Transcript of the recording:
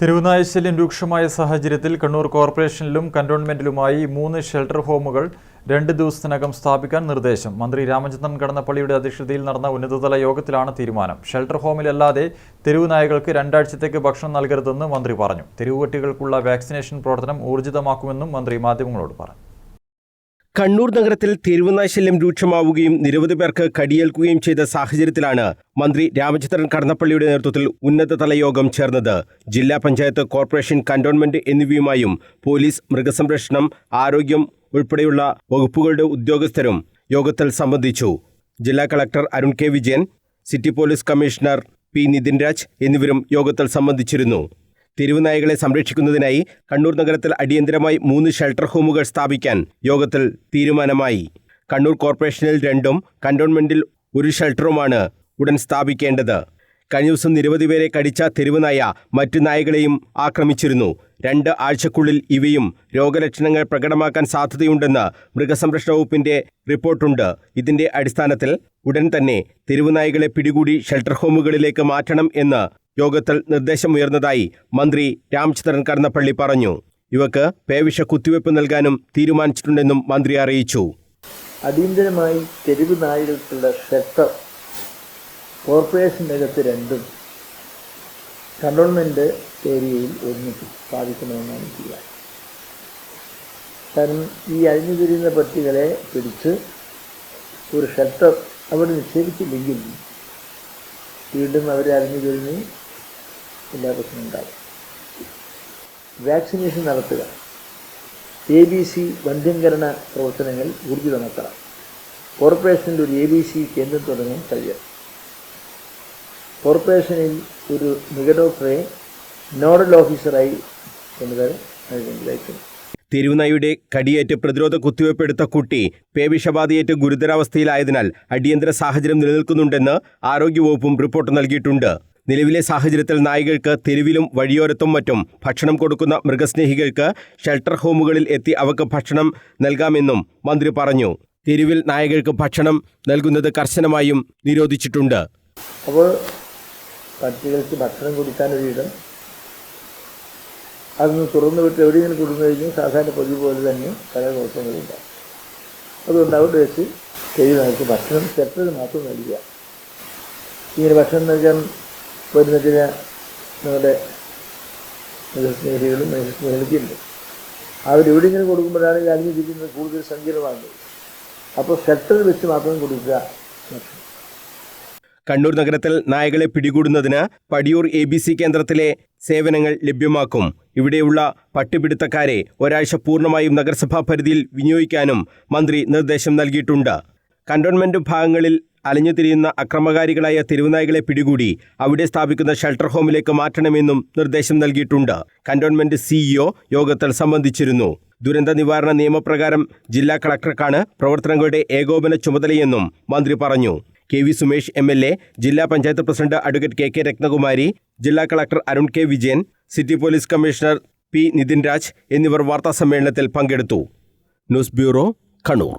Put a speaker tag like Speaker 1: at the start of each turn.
Speaker 1: തെരുവുനായ ശല്യം രൂക്ഷമായ സാഹചര്യത്തിൽ കണ്ണൂർ കോർപ്പറേഷനിലും കന്റോൺമെന്റിലുമായി മൂന്ന് ഷെൽട്ടർ ഹോമുകൾ രണ്ട് ദിവസത്തിനകം സ്ഥാപിക്കാൻ നിർദ്ദേശം. മന്ത്രി രാമചന്ദ്രൻ കടന്നപ്പള്ളിയുടെ അധ്യക്ഷതയിൽ നടന്ന ഉന്നതതല യോഗത്തിലാണ് തീരുമാനം. ഷെൽട്ടർ ഹോമിലല്ലാതെ തെരുവുനായകൾക്ക് രണ്ടാഴ്ചത്തേക്ക് ഭക്ഷണം നൽകരുതെന്ന് മന്ത്രി പറഞ്ഞു. തെരുവുകുട്ടികൾക്കുള്ള വാക്സിനേഷൻ പ്രവർത്തനം ഊർജിതമാക്കുമെന്നും മന്ത്രി മാധ്യമങ്ങളോട് പറഞ്ഞു.
Speaker 2: കണ്ണൂർ നഗരത്തിൽ തെരുവുനാശല്യം രൂക്ഷമാവുകയും നിരവധി പേർക്ക് കടിയേൽക്കുകയും ചെയ്ത സാഹചര്യത്തിലാണ് മന്ത്രി രാമചന്ദ്രൻ കടന്നപ്പള്ളിയുടെ നേതൃത്വത്തിൽ ഉന്നതതല യോഗം ചേർന്നത്. ജില്ലാ പഞ്ചായത്ത് കോർപ്പറേഷൻ കന്റോൺമെന്റ് എന്നിവയുമായും പോലീസ് മൃഗസംരക്ഷണം ആരോഗ്യം ഉൾപ്പെടെയുള്ള വകുപ്പുകളുടെ ഉദ്യോഗസ്ഥരും യോഗത്തിൽ സംബന്ധിച്ചു. ജില്ലാ collector Arun K Vijayan city police commissioner P Nitin Raj എന്നിവരും യോഗത്തിൽ സംബന്ധിച്ചിരുന്നു. തെരുവുനായകളെ സംരക്ഷിക്കുന്നതിനായി കണ്ണൂർ നഗരത്തിൽ അടിയന്തരമായി മൂന്ന് ഷെൽട്ടർ ഹോമുകൾ സ്ഥാപിക്കാൻ യോഗത്തിൽ തീരുമാനമായി. കണ്ണൂർ കോർപ്പറേഷനിൽ രണ്ടും കണ്ടോൺമെന്റിൽ ഒരു ഷെൽട്ടറുമാണ് ഉടൻ സ്ഥാപിക്കേണ്ടത്. കഴിഞ്ഞ ദിവസം നിരവധി പേരെ കടിച്ച തെരുവുനായ മറ്റു നായകളെയും ആക്രമിച്ചിരുന്നു. രണ്ട് ആഴ്ചക്കുള്ളിൽ ഇവയും രോഗലക്ഷണങ്ങൾ പ്രകടമാക്കാൻ സാധ്യതയുണ്ടെന്ന് മൃഗസംരക്ഷണ വകുപ്പിന്റെ റിപ്പോർട്ടുണ്ട്. ഇതിന്റെ അടിസ്ഥാനത്തിൽ ഉടൻ തന്നെ തെരുവുനായകളെ പിടികൂടി ഷെൽട്ടർ ഹോമുകളിലേക്ക് മാറ്റണം എന്ന് യോഗത്തിൽ നിർദ്ദേശമുയർന്നതായി മന്ത്രി രാംചന്ദ്രൻ കടന്നപ്പള്ളി പറഞ്ഞു. ഇവക്ക് പേവിഷ കുത്തിവയ്പ് നൽകാനും തീരുമാനിച്ചിട്ടുണ്ടെന്നും മന്ത്രി അറിയിച്ചു.
Speaker 3: അടിയന്തരമായി തെരുവ് നായകൾക്കുള്ള ഷെൽട്ടർ കോർപ്പറേഷനകത്ത് രണ്ടും കണ്ടോൺമെന്റ് ഏരിയയിൽ ഒന്നിച്ച് സ്ഥാപിക്കണമെന്നാണ് ചെയ്യാൻ കാരണം ഈ അഴിഞ്ഞു തിരിയുന്ന പട്ടികളെ പിടിച്ച് ഒരു ഷെൽട്ടർ അവിടെ നിക്ഷേപിച്ചില്ലെങ്കിൽ വീണ്ടും അവരെ അഴിഞ്ഞു തിരിഞ്ഞ് എല്ലാ പ്രശ്നവും ഉണ്ടാകും വാക്സിനേഷൻ നടത്തുക. എ ബി സി വന്ധ്യംകരണ പ്രവർത്തനങ്ങൾ ഊർജിതമാക്കണം. കോർപ്പറേഷനിൽ ഒരു എ ബി സി കേന്ദ്രം തുടങ്ങാൻ കഴിയും കോർപ്പറേഷനിൽ ഒരു മൃഗഡോക്ടറെ നോഡൽ ഓഫീസറായി കൊണ്ടുവരാൻ നൽകേണ്ടതായിട്ടുണ്ട്
Speaker 2: തെരുവുനായുടെ കടിയേറ്റ് പ്രതിരോധ കുത്തിവയ്പ് എടുത്ത കുട്ടി പേവിഷബാധയേറ്റ് ഗുരുതരാവസ്ഥയിലായതിനാൽ അടിയന്തര സാഹചര്യം നിലനിൽക്കുന്നുണ്ടെന്ന് ആരോഗ്യവകുപ്പും റിപ്പോർട്ട് നൽകിയിട്ടുണ്ട്. നിലവിലെ സാഹചര്യത്തിൽ നായകൾക്ക് തെരുവിലും വഴിയോരത്തും മറ്റും ഭക്ഷണം കൊടുക്കുന്ന മൃഗസ്നേഹികൾക്ക് ഷെൽട്ടർ ഹോമുകളിൽ എത്തി അവർക്ക് ഭക്ഷണം നൽകാമെന്നും മന്ത്രി പറഞ്ഞു. തെരുവിൽ നായകൾക്ക് ഭക്ഷണം നൽകുന്നത് കർശനമായും നിരോധിച്ചിട്ടുണ്ട്.
Speaker 3: അപ്പോൾ പട്ടികൾക്ക് ഭക്ഷണം കൊടുക്കാൻ ഒരിടം അതൊന്ന് തുറന്നു വിട്ട് എവിടെയെങ്കിലും കൊടുന്നു കഴിഞ്ഞാൽ സാധാരണ പതിവ് പോലെ തന്നെ പല ദിവസങ്ങളുണ്ട് അതുകൊണ്ട് അവിടെ വെച്ച് കഴിയുന്നവർക്ക് ഭക്ഷണം ചെറുത് മാത്രം നൽകുക. ഇങ്ങനെ ഭക്ഷണം നൽകാൻ വരുന്ന ചില നമ്മുടെ മൃഗസ്നേഹികളും അവർ അവരെവിടെയെങ്കിലും കൊടുക്കുമ്പോഴാണ് ഈ ജീവിക്കുന്നത് കൂടുതൽ സങ്കീർണമാകുന്നത് അപ്പോൾ ഷട്ടർ വെച്ച് മാത്രം കൊടുക്കുക.
Speaker 2: കണ്ണൂർ നഗരത്തിൽ നായകളെ പിടികൂടുന്നതിന് പടിയൂർ എ ബി സി കേന്ദ്രത്തിലെ സേവനങ്ങൾ ലഭ്യമാക്കും. ഇവിടെയുള്ള പട്ടുപിടുത്തക്കാരെ ഒരാഴ്ച പൂർണമായും നഗരസഭാ പരിധിയിൽ വിനിയോഗിക്കാനും മന്ത്രി നിർദ്ദേശം നൽകിയിട്ടുണ്ട്. കന്റോൺമെന്റ് ഭാഗങ്ങളിൽ അലഞ്ഞുതിരിയുന്ന അക്രമകാരികളായ തെരുവുനായകളെ പിടികൂടി അവിടെ സ്ഥാപിക്കുന്ന ഷെൽട്ടർ ഹോമിലേക്ക് മാറ്റണമെന്നും നിർദ്ദേശം നൽകിയിട്ടുണ്ട്. കന്റോൺമെന്റ് സിഇഒ യോഗത്തിൽ സംബന്ധിച്ചിരുന്നു. ദുരന്ത നിവാരണ നിയമപ്രകാരം ജില്ലാ കളക്ടർക്കാണ് പ്രവർത്തനങ്ങളുടെ ഏകോപന ചുമതലയെന്നും മന്ത്രി പറഞ്ഞു. K V Sumesh M L A ജില്ലാ panchayat president advocate K K Ratnakumari ജില്ലാ collector Arun K Vijayan city police commissioner P Nitin Raj എന്നിവർ വാർത്താസമ്മേളനത്തിൽ പങ്കെടുത്തു. News bureau Kannur.